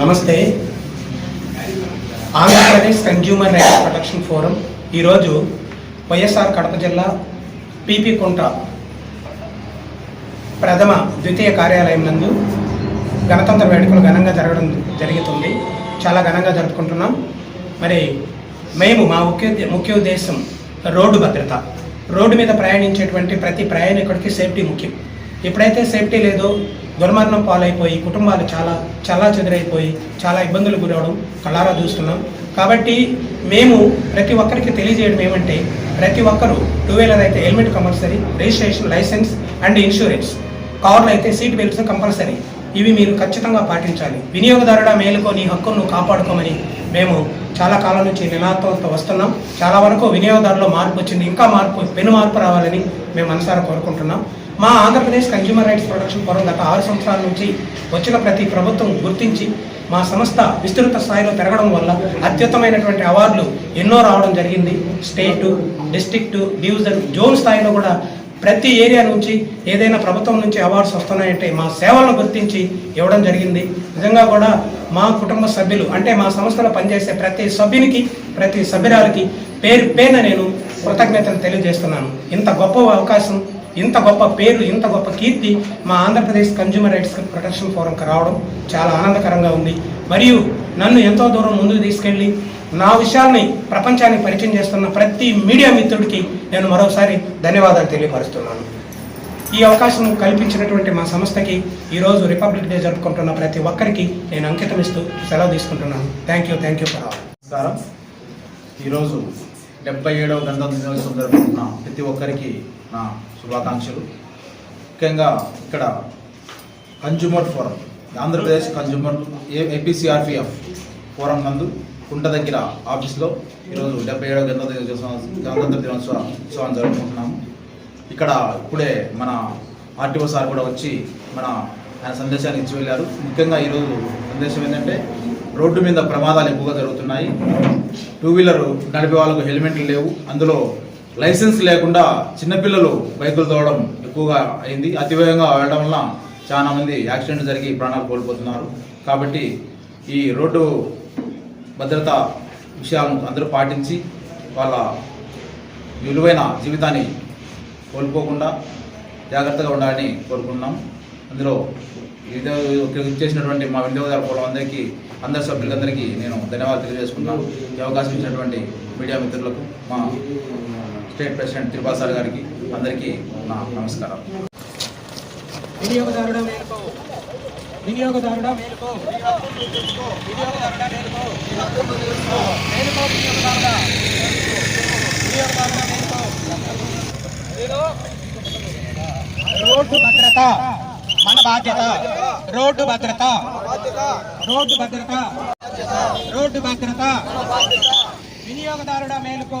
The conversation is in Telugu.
నమస్తే. Andhra Pradesh consumer rights protection forum ఈరోజు వైఎస్ఆర్ కడప జిల్లా పీపీ కుంట ప్రథమ ద్వితీయ కార్యాలయం నందు గణతంత్ర వేడుకలు ఘనంగా జరగడం జరుగుతుంది. చాలా ఘనంగా జరుపుకుంటున్నాం. మరి మేము మా ముఖ్య ముఖ్య ఉద్దేశం రోడ్డు భద్రత. రోడ్డు మీద ప్రయాణించేటువంటి ప్రతి ప్రయాణికుడికి సేఫ్టీ ముఖ్యం. ఎప్పుడైతే సేఫ్టీ లేదో దుర్మరణం పాలైపోయి కుటుంబాలు చాలా చాలా చెదురైపోయి చాలా ఇబ్బందులు గురవడం కళ్ళారా చూస్తున్నాం. కాబట్టి మేము ప్రతి ఒక్కరికి తెలియజేయడం ఏమంటే ప్రతి ఒక్కరూ టూ వీలర్ అయితే helmet compulsory registration licence and insurance. కార్లు అయితే సీట్ బెల్ట్స్ కంపల్సరీ. ఇవి మీరు ఖచ్చితంగా పాటించాలి. వినియోగదారుడ మేలుకో నీ హక్కును కాపాడుకోమని మేము చాలా కాలం నుంచి నినాదంతో వస్తున్నాం. చాలా వరకు వినియోగదారులో మార్పు వచ్చింది. ఇంకా మార్పు పెను మార్పు రావాలని మేము మనసారా కోరుకుంటున్నాం. మా Andhra Pradesh consumer rights protection forum గత ఆరు సంవత్సరాల నుంచి వచ్చిన ప్రతి ప్రభుత్వం గుర్తించి మా సంస్థ విస్తృత స్థాయిలో పెరగడం వల్ల అత్యుత్తమైనటువంటి అవార్డులు ఎన్నో రావడం జరిగింది. స్టేటు డిస్టిక్టు డివిజన్ జోన్ స్థాయిలో కూడా ప్రతి ఏరియా నుంచి ఏదైనా ప్రభుత్వం నుంచి అవార్డ్స్ వస్తున్నాయంటే మా సేవలను గుర్తించి ఇవ్వడం జరిగింది. నిజంగా కూడా మా కుటుంబ సభ్యులు అంటే మా సంస్థలో పనిచేసే ప్రతి సభ్యునికి ప్రతి సభ్యురాలకి పేరు పేరున నేను కృతజ్ఞతలు తెలియజేస్తున్నాను. ఇంత గొప్ప అవకాశం ఇంత గొప్ప పేరు ఇంత గొప్ప కీర్తి మా ఆంధ్రప్రదేశ్ కన్జ్యూమర్ రైట్స్ ప్రొటెక్షన్ ఫోరంకి రావడం చాలా ఆనందకరంగా ఉంది. మరియు నన్ను ఎంతో దూరం ముందుకు తీసుకెళ్ళి నా విషయాల్ని ప్రపంచానికి పరిచయం చేస్తున్న ప్రతి మీడియా మిత్రుడికి నేను మరోసారి ధన్యవాదాలు తెలియపరుస్తున్నాను. ఈ అవకాశం కల్పించినటువంటి మా సంస్థకి ఈరోజు రిపబ్లిక్ డే జరుపుకుంటున్న ప్రతి ఒక్కరికి నేను అంకితం ఇస్తూ సెలవు తీసుకుంటున్నాను. Thank you thank you for all నమస్కారం. ఈరోజు డెబ్బై ఏడవ గంధం దినోత్సవం జరుపుకుంటున్న ప్రతి ఒక్కరికి నా శుభాకాంక్షలు. ముఖ్యంగా ఇక్కడ consumer forum Andhra Pradesh consumer APCRPF forum నందు కుంట దగ్గర ఆఫీస్లో ఈరోజు డెబ్బై ఏడవ గణతంత్ర గణతంత్ర దినోత్సవ ఉత్సవం జరుపుకుంటున్నాము. ఇక్కడ ఇప్పుడే మన ఆర్టీఓ సార్ కూడా వచ్చి మన ఆయన సందేశాన్ని ఇచ్చి వెళ్ళారు. ముఖ్యంగా ఈరోజు సందేశం ఏంటంటే రోడ్డు మీద ప్రమాదాలు ఎక్కువగా జరుగుతున్నాయి. టూ వీలర్ నడిపే వాళ్ళకు హెల్మెట్లు లేవు. అందులో లైసెన్స్ లేకుండా చిన్నపిల్లలు బైకులు తోవడం ఎక్కువగా అయింది. అతివేగంగా వెళ్ళడం వల్ల చాలామంది యాక్సిడెంట్ జరిగి ప్రాణాలు కోల్పోతున్నారు. కాబట్టి ఈ రోడ్డు భద్రత విషయాలను అందరూ పాటించి వాళ్ళ విలువైన జీవితాన్ని కోల్పోకుండా జాగ్రత్తగా ఉండాలని కోరుకుంటున్నాం. అందులో ఇది చేసినటువంటి మా వినియోగదారు పొలం అందరికీ అందరి సభ్యులందరికీ నేను ధన్యవాదాలు తెలియజేసుకున్నాను ఈ అవకాశం ఇచ్చినటువంటి మీడియా మిత్రులకు మా స్టేట్ ప్రెసిడెంట్ తిరుపాల్ సార్ గారికి అందరికీ నా నమస్కారం. వినియోగదారుడ మేలుకో. వినియోగదారుడ మేలుకో వినియోగదారుడ మేలుకో మేలుకో వినియోగదారుడ వినియోగదారుడ మేలుకో. రోడ్డు భద్రత మన బాధ్యత. రోడ్డు భద్రత. రోడ్డు భద్రత. రోడ్డు భద్రత. వినియోగదారుడ మేలుకో.